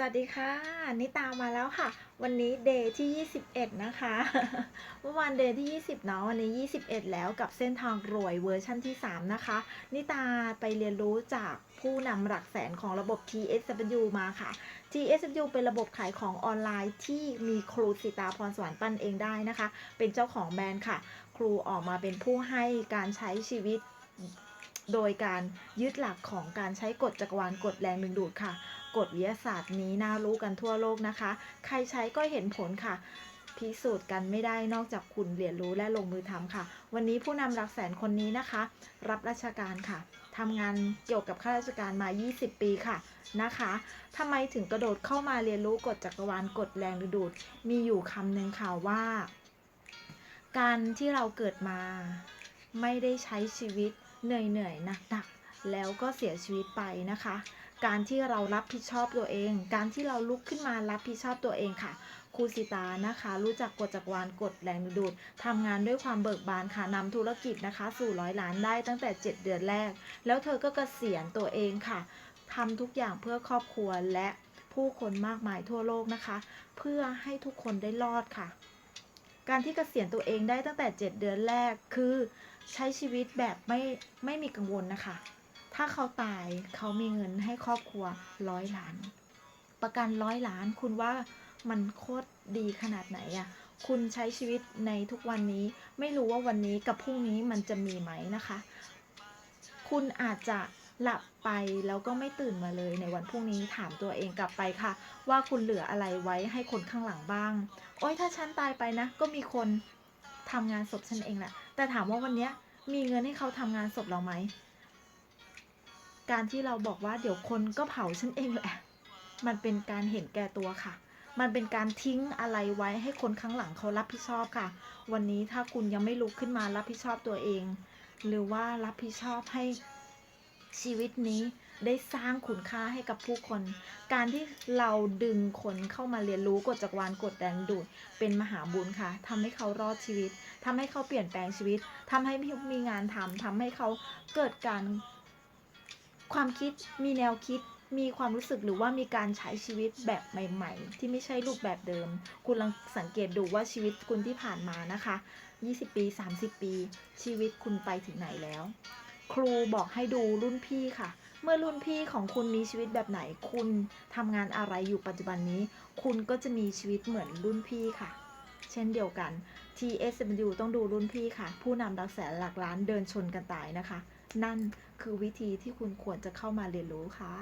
สวัสดีค่ะนิตามาแล้วค่ะ วันนี้เดย์ที่ 21 นะคะ เมื่อวานเดย์ที่ 20 เนาะวันนี้ 21 แล้วกับเส้นทางรวยเวอร์ชั่นที่ 3 นะคะ นิตาไปเรียนรู้จากผู้นำหลักแสนของระบบ TSW มาค่ะ TSW เป็นระบบขายของออนไลน์ที่มีครูสิตาพรสวรรค์ปั้นเองได้นะคะ เป็นเจ้าของแบรนด์ค่ะ ครูออกมาเป็นผู้ให้การใช้ชีวิต โดยการยึดหลักของการใช้กฎจักรวาลกฎแรงดึงดูดค่ะ กฎวิทยาศาสตร์นี้น่ารู้กันทั่วโลกนะคะ ใครใช้ก็เห็นผลค่ะ พิสูจน์กันไม่ได้นอกจากคุณเรียนรู้และลงมือทำค่ะ วันนี้ผู้นำหลักแสนคนนี้นะคะ รับราชการค่ะทำงานเกี่ยวกับข้าราชการมา 20 ปีค่ะนะคะทำไมถึงกระโดดเข้ามาเรียนรู้กฎจักรวาลกฎแรงดึงดูด มีอยู่คำหนึ่งค่ะว่า การที่เราเกิดมาไม่ได้ใช้ชีวิต เหนื่อยๆหนักๆแล้วก็เสียชีวิตไปนะคะ การที่เรารับผิดชอบตัวเอง การที่เราลุกขึ้นมารับผิดชอบตัวเองค่ะครูสิตานะคะ รู้จักกฎจักรวาลกฎแรงดึงดูดทำงานด้วยความเบิกบานค่ะนำธุรกิจนะคะ สู่ร้อยล้านได้ตั้งแต่ 7 เดือนแรก แล้วเธอก็เกษียณตัวเองค่ะทำทุกอย่างเพื่อครอบครัวและผู้คนมากมายทั่วโลกนะคะ เพื่อให้ทุกคนได้รอดค่ะ การที่เกษียณตัวเองได้ตั้งแต่ 7 เดือนแรกคือใช้ชีวิตแบบไม่ไม่มีกังวลนะคะ ถ้าเขาตายเขามีเงินให้ครอบครัวร้อยล้าน ประกันร้อยล้านคุณว่ามันโคตรดีขนาดไหนอะคุณใช้ชีวิตในทุกวันนี้ ไม่รู้ว่าวันนี้กับพรุ่งนี้มันจะมีไหมนะคะ คุณอาจจะ หลับไปแล้วก็ไม่ตื่นมาเลยในวันพรุ่งนี้ถามตัวเองกลับไปค่ะ ว่าคุณเหลืออะไรไว้ให้คนข้างหลังบ้าง โอ๊ยถ้าฉันตายไปนะ ก็มีคนทำงานศพฉันเองแหละแต่ถามว่าวันนี้มีเงินให้เขาทำงานศพเราไหมการที่เราบอกว่าเดี๋ยวคนก็เผาฉันเองแหละ มันเป็นการเห็นแก่ตัวค่ะ มันเป็นการทิ้งอะไรไว้ให้คนข้างหลังเขารับผิดชอบค่ะ วันนี้ถ้าคุณยังไม่ลุกขึ้นมารับผิดชอบตัวเอง หรือว่ารับผิดชอบให้ ชีวิตนี้ได้สร้างคุณค่าให้กับผู้คน การที่เราดึงคนเข้ามาเรียนรู้กฎจักรวาลกฎแรงดูดเป็นมหาบุญค่ะทำให้เขารอดชีวิตทำให้เขาเปลี่ยนแปลงชีวิตทำให้มีงานทำทำให้เขาเกิดการ ความคิดมีแนวคิดมีความรู้สึกหรือว่ามีการใช้ชีวิตแบบใหม่ ๆ ที่ไม่ใช่รูปแบบเดิม คุณลองสังเกตดูว่าชีวิตคุณที่ผ่านมานะคะ 20 ปี 30 ปี ชีวิตคุณไปถึงไหนแล้ว ครูบอกให้ดูรุ่นพี่ค่ะ เมื่อรุ่นพี่ของคุณมีชีวิตแบบไหน คุณทำงานอะไรอยู่ปัจจุบันนี้ คุณก็จะมีชีวิตเหมือนรุ่นพี่ค่ะ เช่นเดียวกัน TSW ต้องดูรุ่นพี่ค่ะ ผู้นำหลักแสนหลักล้านเดินชนกันตายนะคะ นั่นคือวิธีที่คุณควรจะเข้ามาเรียนรู้ค่ะ